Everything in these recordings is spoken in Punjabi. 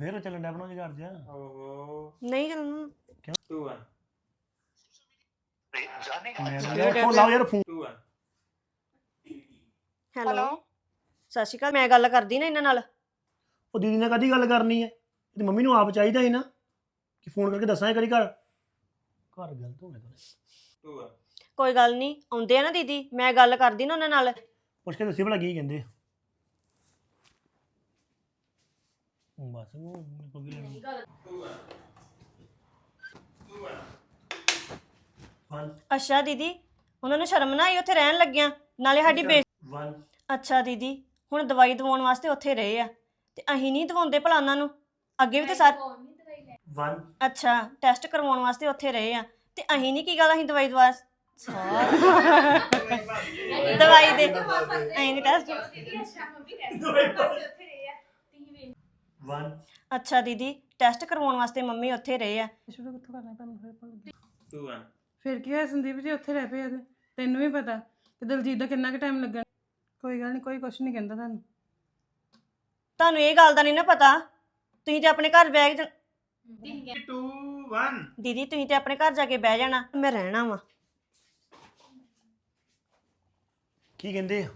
ਫੇਰ ਚੱਲਣ ਡਿਆ ਬਣਾਉਂ ਜਗਾੜ ਜਾ ਓਹੋ। ਨਹੀਂ ਚੱਲਣਾ 2 1 ਮੈਂ ਯਾਰ ਫੋਨ ਲਾਓ ਯਾਰ ਫੋਨ 2 1 ਹੈਲੋ। ਸਤਿ ਸ਼੍ਰੀ ਅਕਾਲ ਮੈਂ ਗੱਲ ਕਰਦੀ ਨਾ ਇਹਨਾਂ ਨਾਲ। ਉਹ ਦੀਦੀ ਨਾਲ ਕਦੀ ਗੱਲ ਕਰਨੀ ਹੈ? ਤੇ ਮੰਮੀ ਨੂੰ ਆਪ ਚਾਹੀਦਾ ਸੀ ਨਾ ਕਿ ਫੋਨ ਕਰਕੇ ਦੱਸਾਂ ਕਰੀ ਘਰ। ਘਰ ਗਿਆ 2 1 ਕੋਈ ਗੱਲ ਨਹੀਂ ਆਉਂਦੇ ਆ ਨਾ ਦੀਦੀ ਮੈਂ ਗੱਲ ਕਰਦੀ ਨਾ ਉਹਨਾਂ ਨਾਲ। ਪੁੱਛ ਕੇ ਦੱਸੀ ਭਲਾ ਕੀ ਕਹਿੰਦੇ ਆ। ਬਸ ਉਹ ਮੇਰੇ ਕੋਲ ਕੀ ਲੈਣੀ 2 1 2 1 1 ਅੱਛਾ ਦੀਦੀ ਉਹਨਾਂ ਨੂੰ ਸ਼ਰਮ ਨਾ ਆਈ ਉੱਥੇ ਰਹਿਣ ਲੱਗਿਆ। ਨਾਲੇ ਸਾਡੀ ਬੇ 1 ਅੱਛਾ ਦੀਦੀ ਹੁਣ ਦਵਾਈ ਦਵਾਉਣ ਵਾਸਤੇ ਉੱਥੇ ਰਹੇ ਆ। ਤੇ ਅਸੀਂ ਨਹੀਂ ਦਵਾਉਂਦੇ ਭਲਾ ਉਹਨਾਂ ਨੂੰ। ਅੱਗੇ ਵੀ ਤੇ ਸਰ 1 ਅੱਛਾ ਟੈਸਟ ਕਰਵਾਉਣ ਵਾਸਤੇ ਉੱਥੇ ਰਹੇ ਆ। ਤੇ ਅਸੀਂ ਨਹੀਂ ਕੀ ਗੱਲ ਅਸੀਂ ਦਵਾਈ ਦਵਾ ਦਵਾਈ ਦੇ ਅਸੀਂ ਨਹੀਂ ਟੈਸਟ 1 ਅੱਛਾ ਦੀਦੀ ਟੈਸਟ ਕਰਵਾਉਣ ਵਾਸਤੇ ਮੰਮੀ ਉੱਥੇ ਰਹੇ ਆ। ਸ਼ੁਰੂ ਕਿੱਥੋਂ ਕਰਨਾ ਤੁਹਾਨੂੰ ਫਿਰ ਭਲਾ? 2 1 ਫਿਰ ਕੀ ਹੋਇਆ ਸੰਦੀਪ ਜੀ ਉੱਥੇ ਰਹਿ ਪਏ ਆ ਤੇ ਤੈਨੂੰ ਵੀ ਪਤਾ ਕਿ ਦਲਜੀਤ ਦਾ ਕਿੰਨਾ ਕੁ ਟਾਈਮ ਲੱਗਾ ਕੋਈ ਗੱਲ ਨਹੀਂ ਕੋਈ ਕੁਛ ਨਹੀਂ ਕਹਿੰਦਾ ਤੁਹਾਨੂੰ। ਤੁਹਾਨੂੰ ਇਹ ਗੱਲ ਦਾ ਨਹੀਂ ਨਾ ਪਤਾ। ਤੁਸੀਂ ਤੇ ਆਪਣੇ ਘਰ ਬੈਗ 2 1 ਦੀਦੀ ਤੁਸੀਂ ਤੇ ਆਪਣੇ ਘਰ ਜਾ ਕੇ ਬਹਿ ਜਾਣਾ। ਮੈਂ ਰਹਿਣਾ ਵਾ। ਕੀ ਕਹਿੰਦੇ ਆ?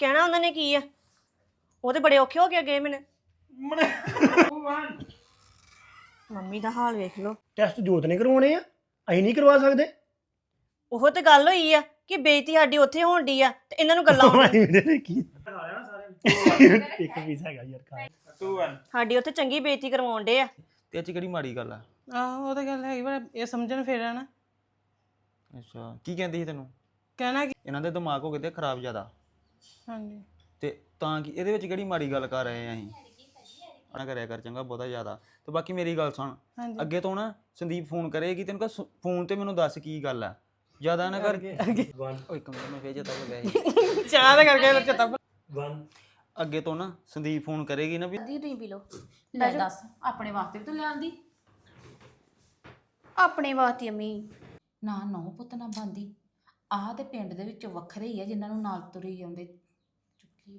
ਕਹਿਣਾ ਉਹਨਾਂ ਨੇ ਕੀ ਆ? ਉਹ ਤੇ ਬੜੇ ਔਖੇ ਹੋ ਕੇ ਗਏ ਮੈਨੂੰ। 2 1 ਮੰਮੀ ਦਾ ਹਾਲ ਵੇਖ ਲਓ। ਟੈਸਟ ਜੋਤ ਨੇ ਕਰਵਾਉਣੇ ਆ? ਅਸੀਂ ਨਹੀਂ ਕਰਵਾ ਸਕਦੇ। ਉਹ ਤੇ ਗੱਲ ਹੋਈ ਆ ਕਿ ਬੇਇੱਜ਼ਤੀ ਸਾਡੀ ਉੱਥੇ ਹੋਣ ਡਈ ਆ ਤੇ ਇਹਨਾਂ ਨੂੰ ਗੱਲਾਂ ਆਉਣ ਅਸੀਂ ਇਹਦੇ ਨੇ ਕੀ? ਇੱਕ ਪੀਸ ਹੈਗਾ ਯਾਰ ਖਾ 2 1 ਸਾਡੀ ਉੱਥੇ ਚੰਗੀ ਬੇਇੱਜ਼ਤੀ ਕਰਵਾਉਣ ਡੇ ਆ। ਤੇ ਇਹ ਚ ਕਿਹੜੀ ਮਾੜੀ ਗੱਲ ਆ? ਆਹੋ ਉਹ ਤਾਂ ਗੱਲ ਹੈਗੀ ਪਰ ਇਹ ਸਮਝਣ ਫਿਰ ਨਾ। ਅੱਛਾ ਕੀ ਕਹਿੰਦੀ ਸੀ ਤੈਨੂੰ? ਕਹਿਣਾ ਕਿ? ਇਹਨਾਂ ਦੇ ਦਿਮਾਗ ਹੋ ਗਏ ਤੇ ਖਰਾਬ ਜ਼ਿਆਦਾ। ਹਾਂਜੀ। ਤੇ ਤਾਂ ਕਿ ਇਹਦੇ ਵਿੱਚ ਕਿਹੜੀ ਮਾੜੀ ਗੱਲ ਕਰ ਰਹੇ ਆ ਅਸੀਂ? ਨਾ ਕਰਿਆ ਕਰ ਚੰਗਾ ਬਹੁਤਾ ਜ਼ਿਆਦਾ। ਤੇ ਬਾਕੀ ਮੇਰੀ ਗੱਲ ਸੁਣ ਹਾਂਜੀ। ਅੱਗੇ ਤੋਂ ਨਾ ਸੰਦੀਪ ਫੋਨ ਕਰੇਗੀ ਤੈਨੂੰ ਕਹ ਫੋਨ ਤੇ ਮੈਨੂੰ ਦੱਸ ਕੀ ਗੱਲ ਆ। ਜ਼ਿਆਦਾ ਨਾ ਕਰ। ਓਏ ਕਮਰੇ ਮੈਂ ਫੇਰ ਜਤਾ ਲਗਾਇਆ ਸੀ ਚਾਹ ਦਾ ਕਰਕੇ 1 ਅੱਗੇ ਤੋਂ ਨਾ ਸੰਦੀਪ ਫੋਨ ਕਰੇਗੀ ਨਾ ਵੀ ਦੀ ਨਹੀਂ ਪੀ ਲੋ ਲੈ ਦੱਸ ਆਪਣੇ ਵਾਸਤੇ ਵੀ ਤੂੰ ਲਿਆਂਦੀ ਆਪਣੇ ਵਾਸਤੇ ਅਮੀ। ਨਾ ਨੌ ਪੁੱਤ ਨਾ ਬੰਦੀ। ਆਹ ਤੇ ਪਿੰਡ ਦੇ ਵਿੱਚ ਵੱਖਰੇ ਹੀ ਆ ਜਿਨ੍ਹਾਂ ਨੂੰ ਨਾਲ ਤੁਰੀ ਜਾਂਦੇ ਚੁੱਕੀ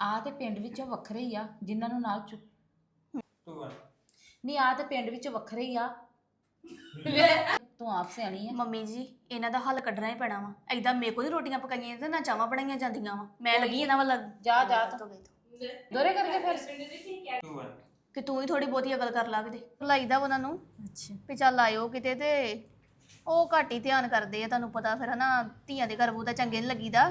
2 1 ਆਹ ਤੇ ਪਿੰਡ ਵਿੱਚ ਵੱਖਰੇ ਹੀ ਆ ਜਿਨ੍ਹਾਂ ਨੂੰ ਨਾਲ ਚੁੱਕ 2 1 ਨਹੀਂ ਆਹ ਤੇ ਪਿੰਡ ਵਿੱਚ ਵੱਖਰੇ ਹੀ ਆ। ਤੂੰ ਆਪ ਸਿਆਣੀ ਆ। ਮੰਮੀ ਜੀ ਇਹਨਾਂ ਦਾ ਹੱਲ ਕੱਢਣਾ ਹੀ ਪੈਣਾ ਵਾ। ਐਦਾਂ ਮੇਰੇ ਕੋਲ ਹੀ ਰੋਟੀਆਂ ਪਕਾਈਆਂ ਤੇ ਨਾ ਚਾਵਾਂ ਬਣਾਈਆਂ ਜਾਂਦੀਆਂ ਵਾ। ਮੈਂ ਲੱਗੀ ਇਹਨਾਂ ਵੱਲ। ਜਾ ਜਾ ਤੂੰ। ਦੋਰੇ ਕਰਕੇ ਫਿਰ। 2 1 ਕਿ ਤੂੰ ਹੀ ਥੋੜੀ ਬਹੁਤੀ ਅਕਲ ਕਰ ਲੱਗਦੇ ਲਾਈਦਾ ਉਹਨਾਂ ਨੂੰ। ਅੱਛਾ। ਵੀ ਚੱਲ ਆਇਓ ਕਿਤੇ ਤੇ ਉਹ ਘੱਟ ਹੀ ਧਿਆਨ ਕਰਦੇ ਆ ਤੁਹਾਨੂੰ ਪਤਾ ਫਿਰ ਹਨਾ ਧੀਆਂ ਦੇ ਘਰ ਬਹੁਤਾ ਚੰਗੇ ਨਹੀਂ ਲੱਗੀਦਾ।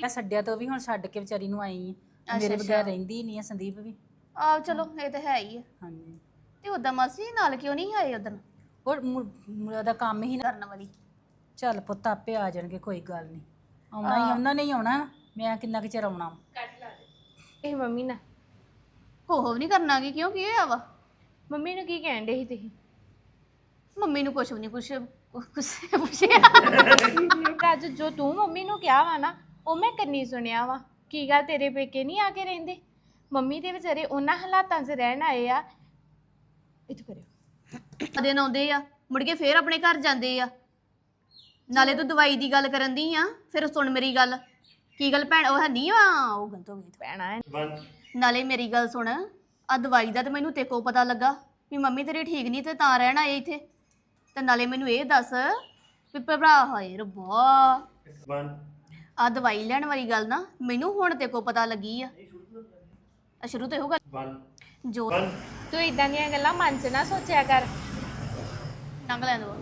ਮੈਂ ਛੱਡਿਆ ਤੋਂ ਵੀ ਹੁਣ ਛੱਡ ਕੇ ਵਿਚਾਰੀ ਨੂੰ ਆਈ ਆ। ਮੇਰੇ ਬਗੈਰ ਰਹਿੰਦੀ ਨਹੀਂ ਆ ਸੰਦੀਪ ਵੀ। ਆਹ ਚਲੋ ਇਹ ਤਾਂ ਹੈ ਹੀ ਆ। ਹਾਂਜੀ। ਤੇ ਉਦਾਂ ਮਾਸੀ ਨਾਲ ਕਿਉਂ ਨਹੀਂ ਆਏ ਉਦੋਂ ਹੋਰ ਮੁ- ਮੁ- ਉਹਦਾ ਕੰਮ ਹੀ ਨਾ ਕਰਨ ਵਾਲੀ। ਚੱਲ ਪੁੱਤ ਆਪੇ ਆ ਜਾਣਗੇ ਕੋਈ ਗੱਲ ਨਹੀਂ। ਆਉਣਾ ਹੀ ਉਹਨਾਂ ਨੇ ਹੀ ਆਉਣਾ। ਮੈਂ ਕਿੰਨਾ ਕੁ ਚਿਰ ਆਉਣਾ ਵਾ। ਇਹ ਮੰਮੀ ਨਾ ਹੋ ਹੋ ਨਹੀਂ ਕਰਨਾਗੀ ਕਿਉਂ ਕੀ ਹੋਇਆ ਵਾ? ਮੰਮੀ ਨੂੰ ਕੀ ਕਹਿਣ ਦੇ ਸੀ ਤੁਸੀਂ? ਮੰਮੀ ਨੂੰ ਕੁਛ ਵੀ ਨਹੀਂ ਕੁਛ ਕੁਛ ਪੁੱਛਿਆ ਰਾਜੂ ਜੋ ਤੂੰ ਮੰਮੀ ਨੂੰ ਕਿਹਾ ਵਾ ਨਾ ਉਹ ਮੈਂ ਕੰਨੀ ਸੁਣਿਆ ਵਾ। ਕੀ ਗੱਲ ਤੇਰੇ ਪੇਕੇ ਨਹੀਂ ਆ ਕੇ ਰਹਿੰਦੇ? ਮੰਮੀ ਦੇ ਵਿਚਾਰੇ ਉਹਨਾਂ ਹਾਲਾਤਾਂ 'ਚ ਰਹਿਣ ਆਏ ਆ। ਇੱਥੇ ਕਰਿਓ। ਦਿਨ ਆਉਂਦੇ ਆ। ਮੁੜ ਕੇ ਫੇਰ ਆਪਣੇ ਘਰ ਜਾਂਦੇ ਆ। ਨਾਲੇ ਤੂੰ ਦਵਾਈ ਦੀ ਗੱਲ ਕਰਨ ਦੀ ਆ। ਫਿਰ ਸੁਣ ਮੇਰੀ ਗੱਲ। ਕੀ ਗੱਲ ਭੈਣ ਉਹ ਨਹੀਂ ਆ? ਉਹ ਗਲਤ ਹੋ ਗਈ ਪੈਣਾ ਹੈ 1 ਨਾਲੇ ਮੇਰੀ ਗੱਲ ਸੁਣ। ਆ ਦਵਾਈ ਦਾ ਤੇ ਮੈਨੂੰ ਤੇ ਕੋ ਪਤਾ ਲੱਗਾ ਵੀ ਮੰਮੀ ਤੇਰੀ ਠੀਕ ਨਹੀਂ ਤੇ ਤਾਂ ਰਹਿਣ ਆਏ ਇੱਥੇ। ਤੇ ਨਾਲੇ ਮੈਨੂੰ ਇਹ ਦੱਸ ਵੀ ਭਰਾ ਹਾਏ ਰੱਬਾ। 1 ਆ ਦਵਾਈ ਲੈਣ ਵਾਲੀ ਗੱਲ ਨਾ ਮੈਨੂੰ ਹੁਣ ਤੇ ਕੋ ਪਤਾ ਲੱਗੀ ਆ। ਆ ਸ਼ੁਰੂ ਤੋਂ ਇਹੋ ਗੱਲ। 1 ਜੋ 1 ਤੂੰ ਇਦਾਂ ਦੀਆਂ ਗੱਲਾਂ ਮਨ 'ਚ ਨਾ ਸੋਚਿਆ ਕਰ। ਨੰਗ ਲੈਣ ਦੋ।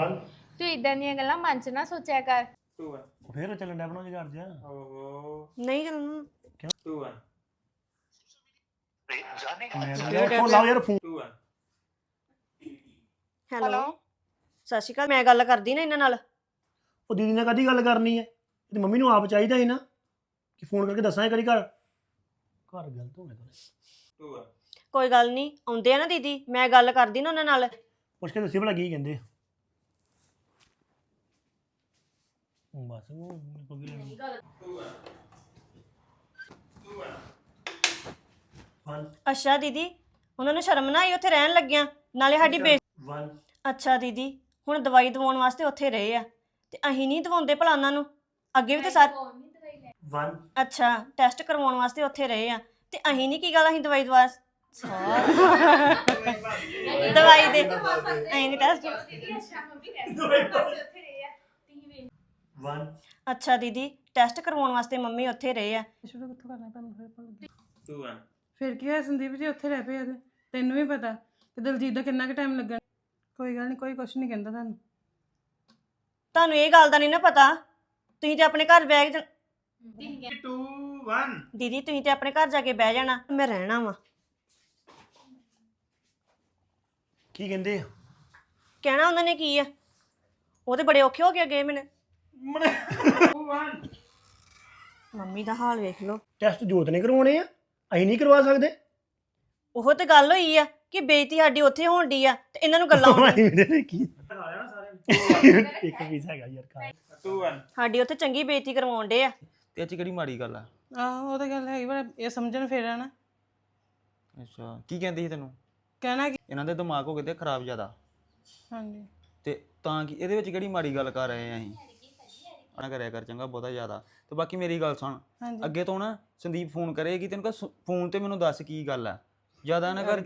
1 ਤੂੰ ਇਦਾਂ ਦੀਆਂ ਗੱਲਾਂ ਮਨ 'ਚ ਨਾ ਸੋਚਿਆ ਕਰ। 2 1 ਫੇਰ ਚੱਲਣ ਡਿਆ ਬਣਾਉਂ ਜਗਾੜ ਜਾ ਓਹੋ। ਨਹੀਂ ਚੱਲਣਾ 2 1 ਮੈਂ ਯਾਰ ਫੋਨ ਲਾਓ ਯਾਰ ਫੋਨ। 2 1 ਹੈਲੋ ਸਤਿ ਸ਼੍ਰੀ ਅਕਾਲ ਮੈਂ ਗੱਲ ਕਰਦੀ ਨਾ ਇਹਨਾਂ ਨਾਲ। ਉਹ ਦੀਦੀ ਨਾਲ ਕਦੀ ਗੱਲ ਕਰਨੀ ਹੈ? ਤੇ ਮੰਮੀ ਨੂੰ ਆਪ ਚਾਹੀਦਾ ਸੀ ਨਾ ਕਿ ਫੋਨ ਕਰਕੇ ਦੱਸਾਂ ਕਰੀ ਘਰ। ਘਰ ਹੋ ਗਿਆ 2 1 ਕੋਈ ਗੱਲ ਨਹੀਂ ਆਉਂਦੇ ਆ ਨਾ ਦੀਦੀ ਮੈਂ ਗੱਲ ਕਰਦੀ ਨਾ ਉਹਨਾਂ ਨਾਲ। ਪੁੱਛ ਕੇ ਦੱਸੀ ਭਲਾ ਕੀ ਕਹਿੰਦੇ ਆ। ਬਸ ਉਹ ਮੇਰੇ ਕੋਲ ਕੀ ਲੈਣੀ 2 1 2 1 1 ਅੱਛਾ ਦੀਦੀ ਉਹਨਾਂ ਨੂੰ ਸ਼ਰਮ ਨਾ ਆਈ ਉੱਥੇ ਰਹਿਣ ਲੱਗਿਆ। ਨਾਲੇ ਸਾਡੀ ਬੇ 1 ਅੱਛਾ ਦੀਦੀ ਹੁਣ ਦਵਾਈ ਦਵਾਉਣ ਵਾਸਤੇ ਉੱਥੇ ਰਹੇ ਆ। ਤੇ ਅਸੀਂ ਨਹੀਂ ਦਵਾਉਂਦੇ ਭਲਾ ਉਹਨਾਂ ਨੂੰ। ਅੱਗੇ ਵੀ ਤੇ ਸਰ 1 ਅੱਛਾ ਟੈਸਟ ਕਰਵਾਉਣ ਵਾਸਤੇ ਉੱਥੇ ਰਹੇ ਆ। ਤੇ ਅਸੀਂ ਨਹੀਂ ਕੀ ਗੱਲ ਅਸੀਂ ਦਵਾਈ ਦਵਾ ਦਵਾਈ ਦੇ ਅਸੀਂ ਨਹੀਂ ਟੈਸਟ 1 ਅੱਛਾ ਦੀਦੀ ਟੈਸਟ ਕਰਵਾਉਣ ਵਾਸਤੇ ਮੰਮੀ ਉੱਥੇ ਰਹੇ ਆ। ਸ਼ੁਰੂ ਕਿੱਥੋਂ ਕਰਨਾ ਤੁਹਾਨੂੰ ਫਿਰ ਭਲਾ? 2 1 ਫਿਰ ਕੀ ਹੋਇਆ ਸੰਦੀਪ ਜੀ ਉੱਥੇ ਰਹਿ ਪਏ ਆ ਤੇ? ਤੈਨੂੰ ਵੀ ਪਤਾ ਕਿ ਦਲਜੀਤ ਦਾ ਕਿੰਨਾ ਕੁ ਟਾਈਮ ਲੱਗਣਾ। ਕੋਈ ਗੱਲ ਨਹੀਂ ਕੋਈ ਕੁਛ ਨਹੀਂ ਕਹਿੰਦਾ ਤੁਹਾਨੂੰ। ਤੁਹਾਨੂੰ ਇਹ ਗੱਲ ਦਾ ਨਹੀਂ ਨਾ ਪਤਾ। ਤੁਸੀਂ ਤੇ ਆਪਣੇ ਘਰ ਬੈਗ 2 1 ਦੀਦੀ ਤੁਸੀਂ ਤੇ ਆਪਣੇ ਘਰ ਜਾ ਕੇ ਬਹਿ ਜਾਣਾ। ਮੈਂ ਰਹਿਣਾ ਵਾ। ਕੀ ਕਹਿੰਦੇ ਆ? ਕਹਿਣਾ ਉਹਨਾਂ ਨੇ ਕੀ ਆ? ਉਹ ਤੇ ਬੜੇ ਔਖੇ ਹੋ ਕੇ ਗਏ ਮੈਨੂੰ। 2 1 ਮੰਮੀ ਦਾ ਹਾਲ ਵੇਖ ਲਓ। ਟੈਸਟ ਜੋਤ ਨੇ ਕਰਵਾਉਣੇ ਆ? ਅਸੀਂ ਨਹੀਂ ਕਰਵਾ ਸਕਦੇ। ਉਹ ਤੇ ਗੱਲ ਹੋਈ ਆ ਕਿ ਬੇਇੱਜ਼ਤੀ ਸਾਡੀ ਉੱਥੇ ਹੋਣ ਡਈ ਆ ਤੇ ਇਹਨਾਂ ਨੂੰ ਗੱਲਾਂ ਹੋਣ ਅਸੀਂ ਇਹਦੇ ਕੀ ਇੱਕ ਪੀਸ ਹੈਗਾ ਯਾਰ ਕਾ 2 1 ਸਾਡੀ ਉੱਥੇ ਚੰਗੀ ਬੇਇੱਜ਼ਤੀ ਕਰਵਾਉਣ ਡੇ ਆ। ਤੇ ਇਹ ਚ ਕਿਹੜੀ ਮਾੜੀ ਗੱਲ ਆ? ਆਹੋ ਉਹ ਤਾਂ ਗੱਲ ਹੈਗੀ ਪਰ ਇਹ ਸਮਝਣ ਫੇਰ ਨਾ। ਅੱਛਾ ਕੀ ਕਹਿੰਦੀ ਸੀ ਤੈਨੂੰ? ਕਹਿਣਾ ਕਿ? ਇਹਨਾਂ ਦੇ ਦਿਮਾਗ ਹੋ ਗਏ ਤੇ ਖਰਾਬ ਜ਼ਿਆਦਾ। ਹਾਂਜੀ। ਤੇ ਤਾਂ ਕਿ ਇਹਦੇ ਵਿੱਚ ਕਿਹੜੀ ਮਾੜੀ ਗੱਲ ਕਰ ਰਹੇ ਆ ਅਸੀਂ? ਨਾ ਕਰਿਆ ਕਰ ਚੰਗਾ ਬਹੁਤਾ ਜ਼ਿਆਦਾ। ਤੇ ਬਾਕੀ ਮੇਰੀ ਗੱਲ ਸੁਣ ਹਾਂਜੀ। ਅੱਗੇ ਤੋਂ ਨਾ ਸੰਦੀਪ ਫੋਨ ਕਰੇਗੀ ਤੈਨੂੰ ਕਹ ਫੋਨ ਤੇ ਮੈਨੂੰ ਦੱਸ ਕੀ ਗੱਲ ਆ। ਜ਼ਿਆਦਾ ਨਾ ਕਰ।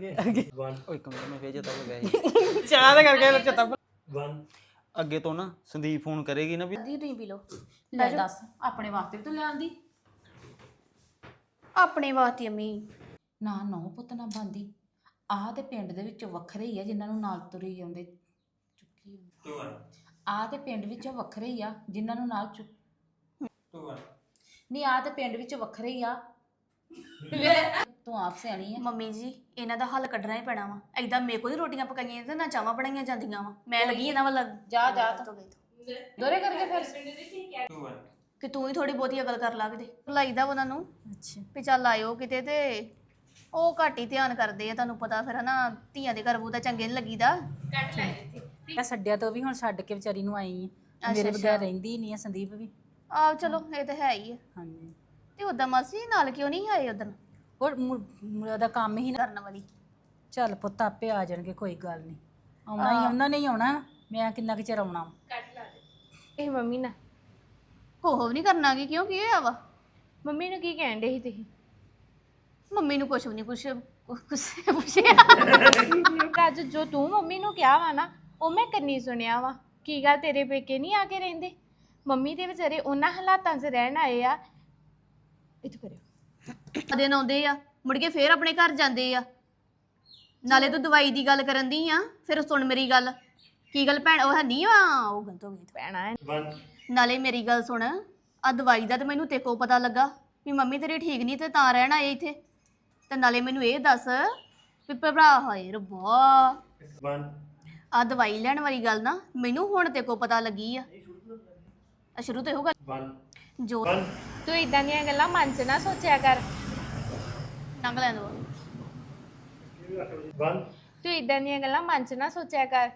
ਓਏ ਕਮਰੇ ਮੈਂ ਫੇਰ ਜਤਾ ਗਿਆ ਸੀ। ਚਾਹ ਦਾ ਕਰਕੇ ਚੇਤਾ 1 ਅੱਗੇ ਤੋਂ ਨਾ ਸੰਦੀਪ ਫੋਨ ਕਰੇਗੀ ਨਾ ਵੀ ਦੀ ਤੁਸੀਂ ਪੀ ਲਓ। ਲੈ ਦੱਸ ਆਪਣੇ ਵਾਸਤੇ ਵੀ ਤੂੰ ਲਿਆਂਦੀ ਆਪਣੇ ਵਾਸਤੇ ਅੰਮੀ। ਨਾ ਨੌ ਪੁੱਤ ਨਾ ਬੰਦੀ। ਆਹ ਤੇ ਪਿੰਡ ਦੇ ਵਿੱਚ ਵੱਖਰੇ ਹੀ ਆ ਜਿਨ੍ਹਾਂ ਨੂੰ ਨਾਲ ਤੁਰੀ ਆਉਂਦੇ। ਚੁੱਕੀ 2 1 ਆਹ ਤੇ ਪਿੰਡ ਵਿੱਚ ਵੱਖਰੇ ਹੀ ਆ ਜਿਨ੍ਹਾਂ ਨੂੰ ਨਾਲ ਚੁੱਕ 2 1 ਨਹੀਂ ਆਹ ਤੇ ਪਿੰਡ ਵਿੱਚ ਵੱਖਰੇ ਹੀ ਆ। ਤੂੰ ਆਪ ਸਿਆਣੀ ਆ। ਮੰਮੀ ਜੀ ਇਹਨਾਂ ਦਾ ਹੱਲ ਕੱਢਣਾ ਹੀ ਪੈਣਾ ਵਾ। ਐਦਾਂ ਮੇਰੇ ਕੋਲ ਹੀ ਰੋਟੀਆਂ ਪਕਾਈਆਂ ਤੇ ਨਾ ਚਾਵਾਂ ਬਣਾਈਆਂ ਜਾਂਦੀਆਂ ਵਾ। ਮੈਂ ਲੱਗੀ ਇਹਨਾਂ ਵੱਲ। ਜਾ ਜਾ ਤੂੰ। ਦੋਰੇ ਕਰਕੇ ਫਿਰ। 2 1 ਕਿ ਤੂੰ ਹੀ ਥੋੜੀ ਬਹੁਤੀ ਅਕਲ ਕਰ ਲੱਗਦੇ ਲਾਈਦਾ ਉਹਨਾਂ ਨੂੰ। ਅੱਛਾ। ਵੀ ਚੱਲ ਆਇਓ ਕਿਤੇ ਤੇ ਉਹ ਘੱਟ ਹੀ ਧਿਆਨ ਕਰਦੇ ਆ ਤੁਹਾਨੂੰ ਪਤਾ ਫਿਰ ਹਨਾ ਧੀਆਂ ਦੇ ਘਰ ਬਹੁਤਾ ਚੰਗੇ ਨਹੀਂ ਲੱਗੀਦਾ। ਮੈਂ ਛੱਡਿਆ ਤੋਂ ਵੀ ਹੁਣ ਛੱਡ ਕੇ ਵਿਚਾਰੀ ਨੂੰ ਆਈ ਆ। ਮੇਰੇ ਬਗੈਰ ਰਹਿੰਦੀ ਨਹੀਂ ਆ ਸੰਦੀਪ ਵੀ। ਆਹ ਚਲੋ ਇਹ ਤਾਂ ਹੈ ਹੀ ਆ। ਹਾਂਜੀ। ਤੇ ਉਦਾਂ ਮਾਸੀ ਨਾਲ ਕਿਉਂ ਨਹੀਂ ਆਏ ਉਦੋਂ ਹੋਰ ਮੁ- ਮੁ- ਉਹਦਾ ਕੰਮ ਹੀ ਨਾ ਕਰਨ ਵਾਲੀ। ਚੱਲ ਪੁੱਤ ਆਪੇ ਆ ਜਾਣਗੇ ਕੋਈ ਗੱਲ ਨਹੀਂ ਆਉਣਾ ਹੀ ਆਉਣਾ ਨਹੀਂ ਆਉਣਾ। ਮੈਂ ਕਿੰਨਾ ਕੁ ਚਿਰ ਆਉਣਾ ਵਾ। ਇਹ ਮੰਮੀ ਨਾ। ਕੋਹ ਵੀ ਨਹੀਂ ਕਰਨਾਗੀ ਕਿਉਂ ਕੀ ਹੋਇਆ ਵਾ? ਮੰਮੀ ਨੂੰ ਕੀ ਕਹਿਣ ਦੇ ਸੀ ਤੁਸੀਂ? ਮੰਮੀ ਨੂੰ ਕੁਛ ਵੀ ਨਹੀਂ ਕੁਛ ਕੁਛ ਪੁੱਛਿਆ। ਅੱਜ ਜੋ ਤੂੰ ਮੰਮੀ ਨੂੰ ਕਿਹਾ ਵਾ ਨਾ ਉਹ ਮੈਂ ਕੰਨੀ ਸੁਣਿਆ ਵਾ। ਕੀ ਗੱਲ ਤੇਰੇ ਪੇਕੇ ਨਹੀਂ ਆ ਕੇ ਰਹਿੰਦੇ? ਮੰਮੀ ਦੇ ਵਿਚਾਰੇ ਉਹਨਾਂ ਹਾਲਾਤਾਂ 'ਚ ਰਹਿਣ ਆਏ ਆ। ਇੱਥੇ ਕਰਿਓ। ਦਿਨ ਆਉਂਦੇ ਆ ਮੁੜ ਕੇ ਫੇਰ ਆਪਣੇ ਘਰ ਜਾਂਦੇ ਆ। ਨਾਲੇ ਤੂੰ ਦਵਾਈ ਦੀ ਗੱਲ ਕਰਨ ਦੀ ਆ ਫਿਰ ਸੁਣ ਮੇਰੀ ਗੱਲ। ਕੀ ਗੱਲ ਭੈਣ ਉਹ ਹੈ ਨਹੀਂ ਆ ਉਹ ਗਲਤ ਹੋ ਗਈ ਪੈਣਾ ਹੈ 1 ਨਾਲੇ ਮੇਰੀ ਗੱਲ ਸੁਣ ਆ ਦਵਾਈ ਦਾ ਤੇ ਮੈਨੂੰ ਤੇ ਕੋ ਪਤਾ ਲੱਗਾ ਵੀ ਮੰਮੀ ਤੇਰੀ ਠੀਕ ਨਹੀਂ ਤੇ ਤਾਂ ਰਹਿਣ ਆਏ ਇੱਥੇ। ਤੇ ਨਾਲੇ ਮੈਨੂੰ ਇਹ ਦੱਸ ਵੀ ਭਰਾ ਹਾਏ ਰੱਬਾ। 1 ਆ ਦਵਾਈ ਲੈਣ ਵਾਲੀ ਗੱਲ ਨਾ ਮੈਨੂੰ ਹੁਣ ਤੇ ਕੋ ਪਤਾ ਲੱਗੀ ਆ। ਆ ਸ਼ੁਰੂ ਤੋਂ ਇਹੋ ਗੱਲ। 1 ਜੋ 1 ਤੂੰ ਇਦਾਂ ਦੀਆਂ ਗੱਲਾਂ ਮਨ 'ਚ ਨਾ ਸੋਚਿਆ ਕਰ। ਨੰਗ ਲੈਣ ਦੋ 1 ਤੂੰ ਇਦਾਂ ਦੀਆਂ ਗੱਲਾਂ ਮਨ 'ਚ ਨਾ ਸੋਚਿਆ ਕਰ